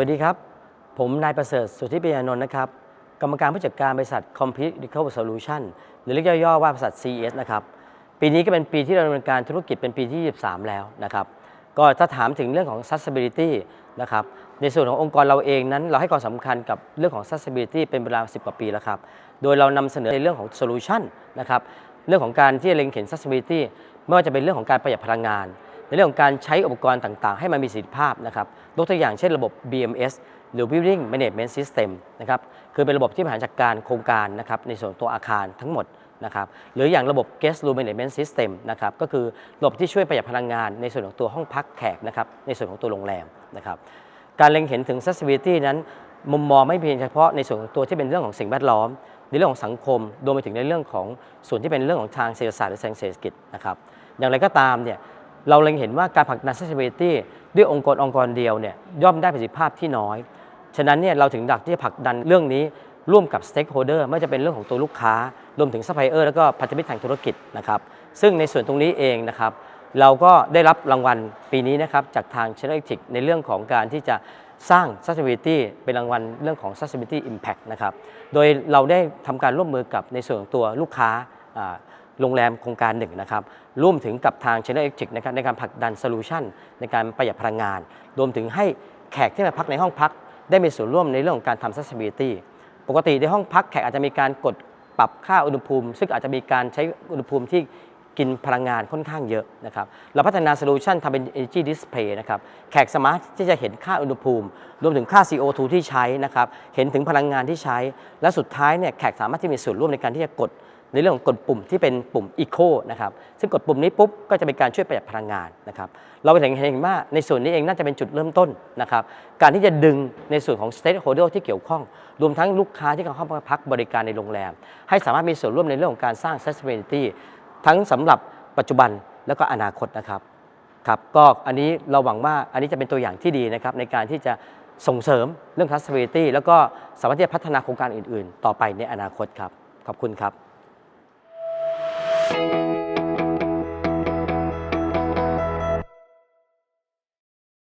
วัสดีครับ ผมนายประเสริฐสุทธิปยานนท์นะครับ กรรมการผู้จัดการบริษัท Complete Medical Solution หรือเรียกย่อๆว่าบริษัท CES นะครับ ปีนี้ก็เป็นปีที่เราดำเนินการธุรกิจเป็นปีที่ 23 แล้วนะครับ ก็ถ้าถามถึงเรื่องของ sustainability นะครับ ในส่วนขององค์กรเราเองนั้น เราให้ความสำคัญกับเรื่องของ sustainability เป็นเวลา 10 กว่าปีแล้วครับ โดยเรานำเสนอในเรื่องของ solution นะครับ เรื่องของการที่เล็งเห็น sustainability ไม่ว่าจะเป็นเรื่องของการประหยัดพลังงาน ในเรื่องของการใช้อุปกรณ์ต่างๆ ให้มันมีประสิทธิภาพนะครับยกตัวอย่างเช่นระบบ BMS หรือ Building Management System นะครับคือเป็นระบบที่บริหารจัดการโครงการนะครับในส่วนตัวอาคารทั้งหมดนะครับหรืออย่างระบบ Guest Room Management System นะครับก็คือระบบที่ช่วยประหยัดพลังงานในส่วนของตัวห้องพักแขกนะครับในส่วนของตัวโรงแรมนะครับการเล็งเห็นถึง sustainability นั้นมุมมองไม่เพียงเฉพาะในส่วนของตัวที่เป็นเรื่องของสิ่งแวดล้อม ในเรื่องของสังคมรวมไปถึงในเรื่องของส่วนที่เป็นเรื่องของทางเศรษฐศาสตร์หรือทางเศรษฐกิจนะครับอย่างไรก็ตามเนี่ย เราเล็งเห็นว่าการผลักดัน sustainability ด้วยองค์กรองค์กรเดียวเนี่ยย่อมได้ประสิทธิภาพที่น้อย ฉะนั้นเนี่ยเราถึงดักที่จะผลักดันเรื่องนี้ร่วมกับ stakeholder ไม่ว่าจะเป็นเรื่องของตัวลูกค้า รวมถึง supplier แล้วก็พันธมิตรทางธุรกิจนะครับ ซึ่งในส่วนตรงนี้เองนะครับ เราก็ได้รับรางวัลปีนี้นะครับจากทาง Channel Ethics ในเรื่องของการที่จะสร้าง sustainability เป็นรางวัลเรื่องของ sustainability impact นะครับ โดยเราได้ทำการร่วมมือกับในส่วนของตัวลูกค้า โรงแรมโครงการหนึ่งนะครับร่วมถึงกับทาง Channel Ethics นะครับในการผลักดันโซลูชันในการประหยัดพลังงาน รวมถึงให้แขกที่มาพักในห้องพัก ได้มีส่วนร่วมในเรื่องของการทำ sustainability ปกติในห้องพักแขกอาจจะมีการกดปรับค่าอุณหภูมิ ซึ่งอาจจะมีการใช้อุณหภูมิที่กินพลังงานค่อนข้างเยอะนะครับเราพัฒนาโซลูชันทำเป็น energy display นะครับแขกสามารถที่จะเห็นค่าอุณหภูมิ รวมถึงค่า CO2 ที่ใช้นะครับเห็นถึงพลังงานที่ใช้ และสุดท้ายเนี่ยแขกสามารถที่มีส่วนร่วมในการที่จะกด ในเรื่องของกดปุ่มที่เป็นปุ่ม Eco นะครับซึ่งกดปุ่มนี้ปุ๊บก็จะเป็นการช่วยประหยัดพลังงานนะครับเราเห็นเห็นว่าในส่วนนี้เองน่าจะเป็นจุดเริ่มต้นนะครับการที่จะดึงในส่วนของ stakeholder ที่เกี่ยวข้อง รวมทั้งลูกค้าที่เข้ามาพักบริการในโรงแรม ให้สามารถมีส่วนร่วมในเรื่องของการสร้าง sustainability ทั้งสำหรับปัจจุบันแล้วก็อนาคตนะครับครับก็อันนี้เราหวังว่าอันนี้จะเป็นตัวอย่างที่ดีนะครับในการที่จะส่งเสริมเรื่อง sustainability แล้วก็สามารถที่จะพัฒนาโครงการอื่น ๆ ต่อไปในอนาคตครับ ขอบคุณครับ thank you